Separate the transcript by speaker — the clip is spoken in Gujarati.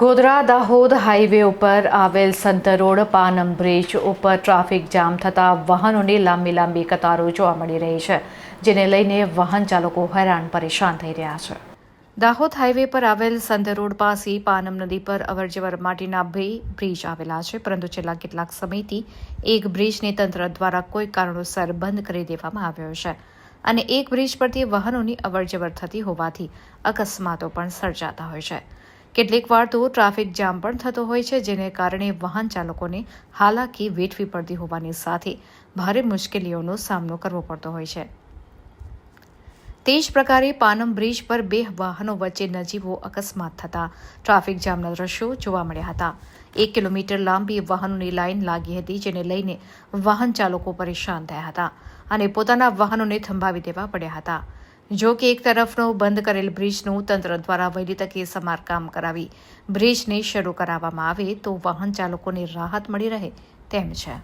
Speaker 1: ગોધરા દાહોદ હાઈવે ઉપર આવેલ સંત રોડ પાનમ બ્રિજ ઉપર ટ્રાફિક જામ થતાં વાહનોની લાંબી લાંબી કતારો જોવા મળી રહી છે, જેને લઈને વાહન ચાલકો હેરાન પરેશાન થઈ રહ્યા છે. દાહોદ હાઈવે પર આવેલ સંત રોડ પાસે પાનમ નદી પર અવરજવર માટેના બે બ્રિજ આવેલા છે, પરંતુ છેલ્લા કેટલાક સમયથી એક બ્રિજને તંત્ર દ્વારા કોઈ કારણોસર બંધ કરી દેવામાં આવ્યો છે અને એક બ્રિજ પરથી વાહનોની અવરજવર થતી હોવાથી અકસ્માતો પણ સર્જાતા હોય છે. કેટલીક વાર તો ટ્રાફિક જામ પણ થતો હોય છે, જેને કારણે વાહન ચાલકોને હાલાકી વેઠવી પડતી હોવાની સાથે ભારે મુશ્કેલીઓનો સામનો કરવો પડતો હોય છે. તે જ પ્રકારે પાનમ બ્રિજ પર બે વાહનો વચ્ચે નજીવો અકસ્માત થતા ટ્રાફિક જામના દ્રશ્યો જોવા મળ્યા હતા. એક કિલોમીટર લાંબી વાહનોની લાઇન લાગી હતી, જેને લઈને વાહન ચાલકો પરેશાન થયા હતા અને પોતાના વાહનોને થંભાવી દેવા પડ્યા હતા. જો કે એક તરફનો બંધ કરેલ બ્રિજનું તંત્ર દ્વારા વહેલી તકે સમારકામ કરાવી બ્રિજને શરૂ કરાવવામાં આવે તો વાહન ચાલકોને રાહત મળી રહે તેમ છે.